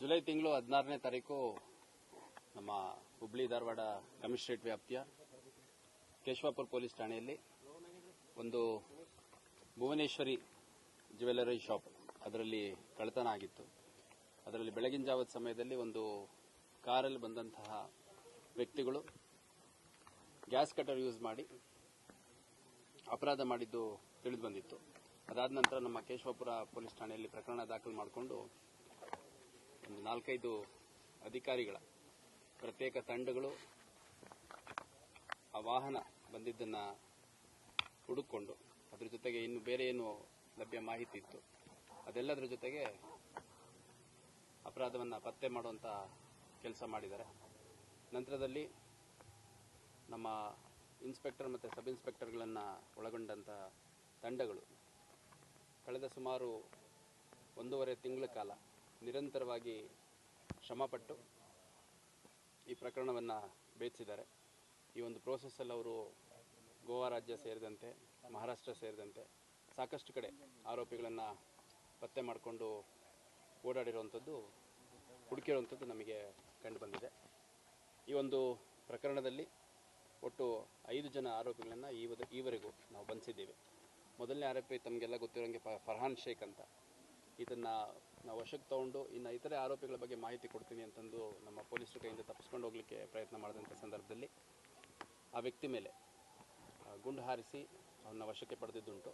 July ತಿಂಗಳು ಹದಿನಾರನೇ ತಾರೀಕು ನಮ್ಮ ಹುಬ್ಳಿ ಧಾರವಾಡ ಕಮಿಷನರೇಟ್ ವ್ಯಾಪ್ತಿಯ ಕೇಶವಾಪುರ ಪೊಲೀಸ್ ಠಾಣೆಯಲ್ಲಿ ಒಂದು ಭುವನೇಶ್ವರಿ ಜ್ಯುವೆಲರಿ ಶಾಪ್ ಅದರಲ್ಲಿ ಕಳ್ಳತನ ಆಗಿತ್ತು. ಅದರಲ್ಲಿ ಬೆಳಗಿನ ಜಾವದ ಸಮಯದಲ್ಲಿ ಒಂದು ಕಾರಲ್ಲಿ ಬಂದಂತಹ ವ್ಯಕ್ತಿಗಳು ಗ್ಯಾಸ್ ಕಟರ್ ಯೂಸ್ ಮಾಡಿ ಅಪರಾಧ ಮಾಡಿದ್ದು ತಿಳಿದು ಬಂದಿತ್ತು. ಅದಾದ ನಂತರ ನಮ್ಮ ಕೇಶವಪುರ ಪೊಲೀಸ್ ಠಾಣೆಯಲ್ಲಿ ಪ್ರಕರಣ ದಾಖಲು ಮಾಡಿಕೊಂಡು ಒಂದು ನಾಲ್ಕೈದು ಅಧಿಕಾರಿಗಳ ಪ್ರತ್ಯೇಕ ತಂಡಗಳು ಆ ವಾಹನ ಬಂದಿದ್ದನ್ನ ಹುಡುಕೊಂಡು ಅದ್ರ ಜೊತೆಗೆ ಇನ್ನು ಬೇರೆ ಏನು ಲಭ್ಯ ಮಾಹಿತಿ ಇತ್ತು. ಅದೆಲ್ಲದರ ಜೊತೆಗೆ ಅಪರಾಧವನ್ನು ಪತ್ತೆ ಮಾಡುವಂತ ಕೆಲಸ ಮಾಡಿದ್ದಾರೆ. ನಂತರದಲ್ಲಿ ನಮ್ಮ ಇನ್ಸ್ಪೆಕ್ಟರ್ ಮತ್ತು ಸಬ್ ಇನ್ಸ್ಪೆಕ್ಟರ್ಗಳನ್ನು ಒಳಗೊಂಡಂಥ ತಂಡಗಳು ಕಳೆದ ಸುಮಾರು ಒಂದೂವರೆ ತಿಂಗಳ ಕಾಲ ನಿರಂತರವಾಗಿ ಶ್ರಮಪಟ್ಟು ಈ ಪ್ರಕರಣವನ್ನು ಭೇದಿಸಿದ್ದಾರೆ ಈ ಒಂದು ಪ್ರೋಸೆಸ್ಸಲ್ಲಿ ಅವರು ಗೋವಾ ರಾಜ್ಯ ಸೇರಿದಂತೆ, ಮಹಾರಾಷ್ಟ್ರ ಸೇರಿದಂತೆ ಸಾಕಷ್ಟು ಕಡೆ ಆರೋಪಿಗಳನ್ನು ಪತ್ತೆ ಮಾಡಿಕೊಂಡು ಓಡಾಡಿರುವಂಥದ್ದು ಹುಡುಕಿರುವಂಥದ್ದು ನಮಗೆ ಕಂಡು ಬಂದಿದೆ. ಈ ಒಂದು ಪ್ರಕರಣದಲ್ಲಿ ಒಟ್ಟು ಐದು ಜನ ಆರೋಪಿಗಳನ್ನು ಈವದ ಈವರೆಗೂ ನಾವು ಬಂಧಿಸಿದ್ದೇವೆ ಮೊದಲನೇ ಆರೋಪಿ ತಮಗೆಲ್ಲ ಗೊತ್ತಿರೋಂಗೆ ಫರ್ಹಾನ್ ಶೇಖ್ ಅಂತ. ಇದನ್ನ ನಾವು ವಶಕ್ಕೆ ತಗೊಂಡು ಇನ್ನು ಇತರೆ ಆರೋಪಿಗಳ ಬಗ್ಗೆ ಮಾಹಿತಿ ಕೊಡ್ತೀನಿ ಅಂತಂದು ನಮ್ಮ ಪೊಲೀಸರು ಕೈಯಿಂದ ತಪ್ಪಿಸ್ಕೊಂಡು ಹೋಗ್ಲಿಕ್ಕೆ ಪ್ರಯತ್ನ ಮಾಡಿದಂಥ ಸಂದರ್ಭದಲ್ಲಿ ಆ ವ್ಯಕ್ತಿ ಮೇಲೆ ಗುಂಡು ಹಾರಿಸಿ ಅವನ್ನ ವಶಕ್ಕೆ ಪಡೆದಿದ್ದುಂಟು.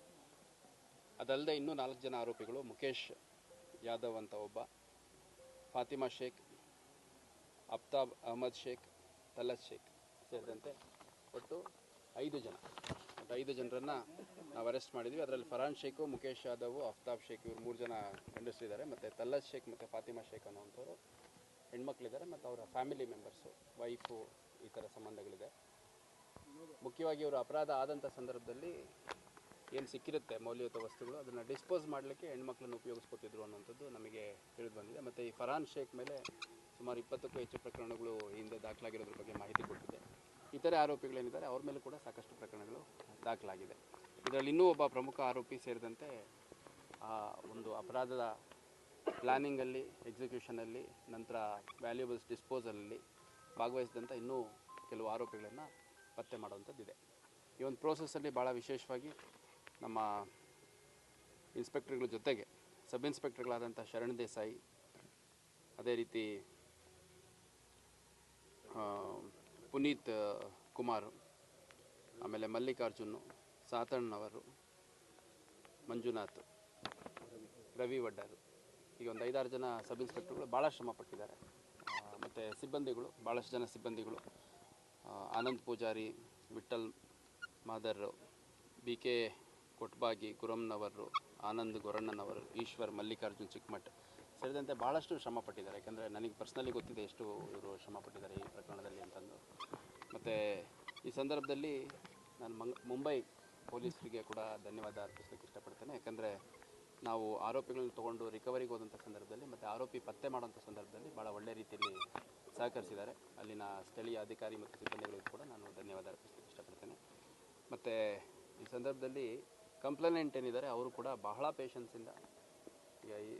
ಅದಲ್ಲದೆ ಇನ್ನೂ ನಾಲ್ಕು ಜನ ಆರೋಪಿಗಳು ಮುಖೇಶ್ ಯಾದವ್ ಅಂತ ಒಬ್ಬ, ಫಾತಿಮಾ ಶೇಖ್ ಅಫ್ತಾಬ್ ಅಹಮದ್ ಶೇಖ್, ತಲತ್ ಶೇಖ್ ಸೇರಿದಂತೆ ಒಟ್ಟು ಐದು ಜನ. ಒಟ್ಟು ಐದು ಜನರನ್ನು ನಾವು ಅರೆಸ್ಟ್ ಮಾಡಿದ್ವಿ. ಅದರಲ್ಲಿ ಫರಾನ್ ಶೇಖು ಮುಖೇಶ್ ಯಾದವ್ ಅಫ್ತಾಬ್ ಶೇಖ್ ಇವರು ಮೂರು ಜನ ಗಂಡಸರಿದ್ದಾರೆ. ಮತ್ತು ತಲ್ಲತ್ ಶೇಖ್ ಮತ್ತು ಫಾತಿಮಾ ಶೇಖ್ ಅನ್ನೋವಂಥವ್ರು ಹೆಣ್ಮಕ್ಳಿದ್ದಾರೆ. ಮತ್ತು ಅವರ ಫ್ಯಾಮಿಲಿ ಮೆಂಬರ್ಸು ವೈಫು ಈ ಥರ ಸಂಬಂಧಗಳಿದೆ. ಮುಖ್ಯವಾಗಿ ಇವರು ಅಪರಾಧ ಆದಂಥ ಸಂದರ್ಭದಲ್ಲಿ ಏನು ಸಿಕ್ಕಿರುತ್ತೆ ಮೌಲ್ಯಯುತ ವಸ್ತುಗಳು, ಅದನ್ನು ಡಿಸ್ಪೋಸ್ ಮಾಡಲಿಕ್ಕೆ ಹೆಣ್ಮಕ್ಳನ್ನು ಉಪಯೋಗಿಸ್ಕೊತಿದ್ರು ಅನ್ನೋಂಥದ್ದು ನಮಗೆ ತಿಳಿದು ಬಂದಿದೆ. ಮತ್ತು ಈ ಫರಾನ್ ಶೇಖ್ ಮೇಲೆ ಸುಮಾರು ಇಪ್ಪತ್ತಕ್ಕೂ ಹೆಚ್ಚು ಪ್ರಕರಣಗಳು ಹಿಂದೆ ದಾಖಲಾಗಿರೋದ್ರ ಬಗ್ಗೆ ಮಾಹಿತಿ ಕೊಟ್ಟಿದೆ. ಇತರೆ ಆರೋಪಿಗಳೇನಿದ್ದಾರೆ, ಅವ್ರ ಮೇಲೆ ಕೂಡ ಸಾಕಷ್ಟು ಪ್ರಕರಣಗಳು ದಾಖಲಾಗಿದೆ. ಇದರಲ್ಲಿ ಇನ್ನೂ ಒಬ್ಬ ಪ್ರಮುಖ ಆರೋಪಿ ಸೇರಿದಂತೆ, ಆ ಒಂದು ಅಪರಾಧದ ಪ್ಲ್ಯಾನಿಂಗಲ್ಲಿ ಎಕ್ಸಿಕ್ಯೂಷನಲ್ಲಿ, ನಂತರ ವ್ಯಾಲ್ಯೂಬಲ್ಸ್ ಡಿಸ್ಪೋಸಲಲ್ಲಿ ಭಾಗವಹಿಸಿದಂಥ ಇನ್ನೂ ಕೆಲವು ಆರೋಪಿಗಳನ್ನು ಪತ್ತೆ ಮಾಡುವಂಥದ್ದಿದೆ. ಈ ಒಂದು ಪ್ರೋಸೆಸ್ಸಲ್ಲಿ ಭಾಳ ವಿಶೇಷವಾಗಿ ನಮ್ಮ ಇನ್ಸ್ಪೆಕ್ಟರ್ಗಳ ಜೊತೆಗೆ ಸಬ್ ಇನ್ಸ್ಪೆಕ್ಟರ್ಗಳಾದಂಥ ಶರಣ್ ದೇಸಾಯಿ, ಅದೇ ರೀತಿ ಪುನೀತ್ ಕುಮಾರ್, ಆಮೇಲೆ ಮಲ್ಲಿಕಾರ್ಜುನ್ ಸಾತಣ್ಣವರು ಮಂಜುನಾಥ್, ರವಿ ವಡ್ಡರು. ಈಗ ಒಂದು ಐದಾರು ಜನ ಸಬ್ ಇನ್ಸ್ಪೆಕ್ಟರ್ಗಳು ಭಾಳ ಶ್ರಮ ಪಟ್ಟಿದ್ದಾರೆ. ಮತ್ತು ಸಿಬ್ಬಂದಿಗಳು, ಭಾಳಷ್ಟು ಜನ ಸಿಬ್ಬಂದಿಗಳು. ಆನಂದ್ ಪೂಜಾರಿ, ವಿಠಲ್ ಮಾದರ್, ಬಿ ಕೆ ಕೊಟ್ಬಾಗಿ, ಗುರಮ್ನವರು, ಆನಂದ್ ಗೊರಣ್ಣನವರು, ಈಶ್ವರ್ ಮಲ್ಲಿಕಾರ್ಜುನ್ ಚಿಕ್ಕಮಠ್. ಸೇರಿದಂತೆ ಭಾಳಷ್ಟು ಶ್ರಮ ಪಟ್ಟಿದ್ದಾರೆ. ಯಾಕಂದರೆ ನನಗೆ ಪರ್ಸ್ನಲಿ ಗೊತ್ತಿದೆ ಎಷ್ಟು ಇವರು ಶ್ರಮ ಪಟ್ಟಿದ್ದಾರೆ ಈ ಪ್ರಕರಣದಲ್ಲಿ ಅಂತಂದು. ಮತ್ತು ಈ ಸಂದರ್ಭದಲ್ಲಿ ನಾನು ಮಂಗ್, ಮುಂಬೈ ಪೊಲೀಸರಿಗೆ ಕೂಡ ಧನ್ಯವಾದ ಅರ್ಪಿಸಲಿಕ್ಕೆ ಇಷ್ಟಪಡ್ತೇನೆ. ಯಾಕಂದರೆ ನಾವು ಆರೋಪಿಗಳನ್ನ ತೊಗೊಂಡು ರಿಕವರಿಗೆ ಹೋದಂಥ ಸಂದರ್ಭದಲ್ಲಿ ಮತ್ತು ಆರೋಪಿ ಪತ್ತೆ ಮಾಡೋಂಥ ಸಂದರ್ಭದಲ್ಲಿ ಭಾಳ ಒಳ್ಳೆ ರೀತಿಯಲ್ಲಿ ಸಹಕರಿಸಿದ್ದಾರೆ. ಅಲ್ಲಿನ ಸ್ಥಳೀಯ ಅಧಿಕಾರಿ ಮತ್ತು ಸಿಬ್ಬಂದಿಗಳಿಗೆ ಕೂಡ ನಾನು ಧನ್ಯವಾದ ಅರ್ಪಿಸಲಿಕ್ಕೆ ಇಷ್ಟಪಡ್ತೇನೆ. ಮತ್ತು ಈ ಸಂದರ್ಭದಲ್ಲಿ ಕಂಪ್ಲೇನೆಂಟ್ ಏನಿದ್ದಾರೆ, ಅವರು ಕೂಡ ಬಹಳ ಪೇಷನ್ಸಿಂದ ಈಗ ಈ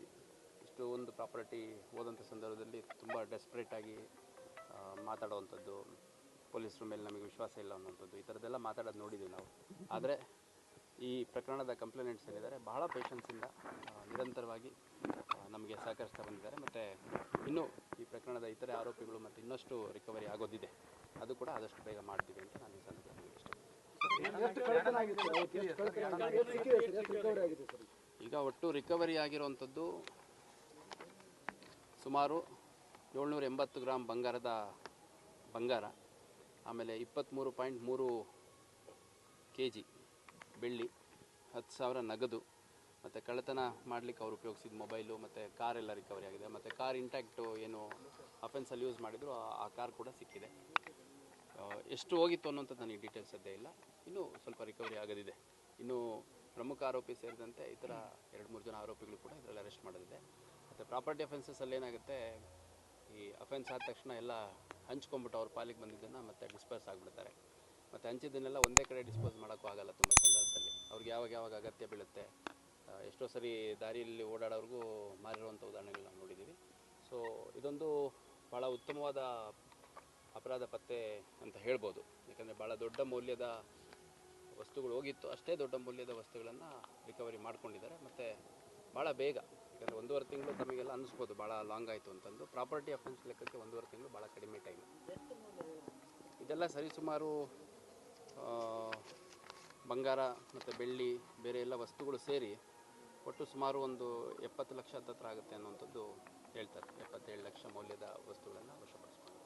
ಇಷ್ಟು ಒಂದು ಪ್ರಾಪರ್ಟಿ ಹೋದಂಥ ಸಂದರ್ಭದಲ್ಲಿ ತುಂಬ ಡೆಸ್ಪ್ರೇಟಾಗಿ ಮಾತಾಡುವಂಥದ್ದು ಪೊಲೀಸರ ಮೇಲೆ ನಮಗೆ ವಿಶ್ವಾಸ ಇಲ್ಲ ಅನ್ನೋಂಥದ್ದು ಈ ಥರದ್ದೆಲ್ಲ ಮಾತಾಡೋದು ನೋಡಿದ್ದೀವಿ ನಾವು. ಆದರೆ ಈ ಪ್ರಕರಣದ ಕಂಪ್ಲೇಂಟ್ಸ್ ಏನಿದ್ದಾರೆ ಬಹಳ ಪೇಷನ್ಸಿಂದ ನಿರಂತರವಾಗಿ ನಮಗೆ ಸಹಕರಿಸ್ತಾ ಬಂದಿದ್ದಾರೆ. ಮತ್ತು ಇನ್ನೂ ಈ ಪ್ರಕರಣದ ಇತರೆ ಆರೋಪಿಗಳು ಮತ್ತು ಇನ್ನಷ್ಟು ರಿಕವರಿ ಆಗೋದಿದೆ. ಅದು ಕೂಡ ಆದಷ್ಟು ಬೇಗ ಮಾಡ್ತೀವಿ ಅಂತ ನಾನು ಈ ಸಂದರ್ಭದಲ್ಲಿ ಇಷ್ಟ ಈಗ ಒಟ್ಟು ರಿಕವರಿ ಆಗಿರುವಂಥದ್ದು ಸುಮಾರು ಏಳ್ನೂರ ಎಂಬತ್ತು ಗ್ರಾಮ್ ಬಂಗಾರದ ಬಂಗಾರ, ಆಮೇಲೆ ಇಪ್ಪತ್ತ್ಮೂರು ಪಾಯಿಂಟ್ ಮೂರು ಕೆ ಜಿ ಬೆಳ್ಳಿ, ಹತ್ತು ಸಾವಿರ ನಗದು, ಮತ್ತು ಕಳ್ಳತನ ಮಾಡಲಿಕ್ಕೆ ಅವ್ರು ಉಪಯೋಗಿಸಿದ ಮೊಬೈಲು, ಮತ್ತು ಕಾರ್ ಎಲ್ಲ ರಿಕವರಿ ಆಗಿದೆ, ಮತ್ತು ಕಾರ್ ಇಂಟ್ಯಾಕ್ಟು ಏನು ಅಫೆನ್ಸಲ್ಲಿ ಯೂಸ್ ಮಾಡಿದ್ರು, ಆ- ಕಾರ್ ಕೂಡ ಸಿಕ್ಕಿದೆ. ಎಷ್ಟು ಹೋಗಿತ್ತು ಅನ್ನೋಂಥದ್ದು ನನಗೆ ಡೀಟೇಲ್ಸ್ ಸದ್ಯ ಇಲ್ಲ. ಇನ್ನೂ ಸ್ವಲ್ಪ ರಿಕವರಿ ಆಗದಿದೆ. ಇನ್ನು ಪ್ರಮುಖ ಆರೋಪಿ ಸೇರಿದಂತೆ ಇತರ ಎರಡು ಮೂರು ಜನ ಆರೋಪಿಗಳು ಕೂಡ ಇದರಲ್ಲಿ ಅರೆಸ್ಟ್ ಮಾಡೋದಿದೆ ಮತ್ತು ಪ್ರಾಪರ್ಟಿ ಅಫೆನ್ಸಸ್ಸಲ್ಲಿ ಏನಾಗುತ್ತೆ, ಈ ಅಫೆನ್ಸ್ ಆದ ತಕ್ಷಣ ಎಲ್ಲ ಹಂಚ್ಕೊಂಬಿಟ್ಟು ಅವ್ರ ಪಾಲಿಗೆ ಬಂದಿದ್ದನ್ನು ಮತ್ತೆ ಡಿಸ್ಪರ್ಸ್ ಆಗಿಬಿಡ್ತಾರೆ. ಮತ್ತು ಹಂಚಿದ್ದನ್ನೆಲ್ಲ ಒಂದೇ ಕಡೆ ಡಿಸ್ಪೋಸ್ ಮಾಡೋಕ್ಕೂ ಆಗಲ್ಲ ತುಂಬ ಸಂದರ್ಭದಲ್ಲಿ. ಅವ್ರಿಗೆ ಯಾವಾಗ ಯಾವಾಗ ಅಗತ್ಯ ಬೀಳುತ್ತೆ ಎಷ್ಟೋ ಸರಿ ದಾರಿಯಲ್ಲಿ ಓಡಾಡೋರ್ಗೂ ಮಾರಿರುವಂಥ ಉದಾಹರಣೆಗಳು ನಾವು ನೋಡಿದ್ದೀವಿ. ಸೊ ಇದೊಂದು ಭಾಳ ಉತ್ತಮವಾದ ಅಪರಾಧ ಪತ್ತೆ ಅಂತ ಹೇಳ್ಬೋದು. ಯಾಕಂದರೆ ಭಾಳ ದೊಡ್ಡ ಮೌಲ್ಯದ ವಸ್ತುಗಳು ಹೋಗಿತ್ತು. ಅಷ್ಟೇ ದೊಡ್ಡ ಮೌಲ್ಯದ ವಸ್ತುಗಳನ್ನು ರಿಕವರಿ ಮಾಡ್ಕೊಂಡಿದ್ದಾರೆ. ಮತ್ತು ಭಾಳ ಬೇಗ ಯಾಕಂದರೆ ಒಂದೂವರೆ ತಿಂಗಳು ತಮಗೆಲ್ಲ ಅನ್ನಿಸ್ಬೋದು ಭಾಳ ಲಾಂಗ್ ಆಯಿತು ಅಂತಂದು. ಪ್ರಾಪರ್ಟಿ ಅಫೆನ್ಸ್ ಲೆಕ್ಕಕ್ಕೆ ಒಂದೂವರೆ ತಿಂಗಳು ಭಾಳ ಕಡಿಮೆ ಟೈಮ್ ಇದೆಲ್ಲ ಸರಿಸುಮಾರು ಬಂಗಾರ ಮತ್ತು ಬೆಳ್ಳಿ ಬೇರೆ ಎಲ್ಲ ವಸ್ತುಗಳು ಸೇರಿ ಒಟ್ಟು ಸುಮಾರು ಒಂದು ಎಪ್ಪತ್ತು ಲಕ್ಷ ಹತ್ತತ್ರ ಆಗುತ್ತೆ ಅನ್ನುವಂಥದ್ದು ಹೇಳ್ತಾರೆ. ಎಪ್ಪತ್ತೇಳು ಲಕ್ಷ ಮೌಲ್ಯದ ವಸ್ತುಗಳನ್ನು ವಶಪಡಿಸ್ಕೊಂಡು.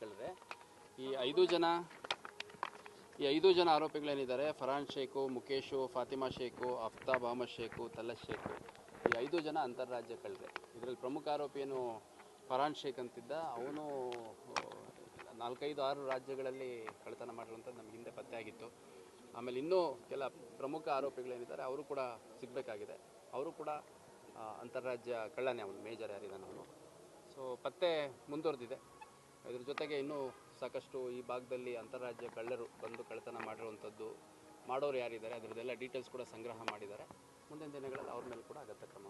ಕೇಳಿದ್ರೆ ಈ ಐದು ಜನ ಈ ಐದು ಜನ ಆರೋಪಿಗಳೇನಿದ್ದಾರೆ? ಫರಾನ್ ಶೇಖು ಮುಖೇಶು ಫಾತಿಮಾ ಶೇಖು, ಅಫ್ತಾಬ್ ಅಹಮದ್ ಶೇಖು ತಲ್ಲಸ್ ಶೇಖು. ಈ ಐದು ಜನ ಅಂತಾರಾಜ್ಯ ಕಳೆದ್ರೆ ಇದರಲ್ಲಿ ಪ್ರಮುಖ ಆರೋಪಿ ಏನು ಫರಾನ್ ಶೇಖ್ ಅಂತಿದ್ದ? ಅವನು ನಾಲ್ಕೈದು, ಆರು ರಾಜ್ಯಗಳಲ್ಲಿ ಕಳ್ಳತನ ಮಾಡಿರುವಂಥದ್ದು ನಮಗೆ ಹಿಂದೆ ಪತ್ತೆ ಆಗಿತ್ತು. ಆಮೇಲೆ ಇನ್ನೂ ಕೆಲ ಪ್ರಮುಖ ಆರೋಪಿಗಳೇನಿದ್ದಾರೆ, ಅವರು ಕೂಡ ಸಿಗಬೇಕಾಗಿದೆ. ಅವರು ಕೂಡ ಅಂತಾರಾಜ್ಯ ಕಳ್ಳನೇ ಅವನು, ಮೇಜರ್ ಯಾರಿದ್ದಾನೆ ಅವನು ಸೊ ಪತ್ತೆ ಮುಂದುವರೆದಿದೆ. ಇದ್ರ ಜೊತೆಗೆ ಇನ್ನೂ ಸಾಕಷ್ಟು ಈ ಭಾಗದಲ್ಲಿ ಅಂತಾರಾಜ್ಯ ಕಳ್ಳರು ಬಂದು ಕಳ್ಳತನ ಮಾಡಿರುವಂಥದ್ದು ಮಾಡೋರು ಯಾರಿದ್ದಾರೆ, ಅದರದ್ದೆಲ್ಲ ಡೀಟೇಲ್ಸ್ ಕೂಡ ಸಂಗ್ರಹ ಮಾಡಿದ್ದಾರೆ. ಮುಂದಿನ ದಿನಗಳಲ್ಲಿ ಅವ್ರ ಮೇಲೆ ಕೂಡ ಅಗತ್ಯ ಕ್ರಮ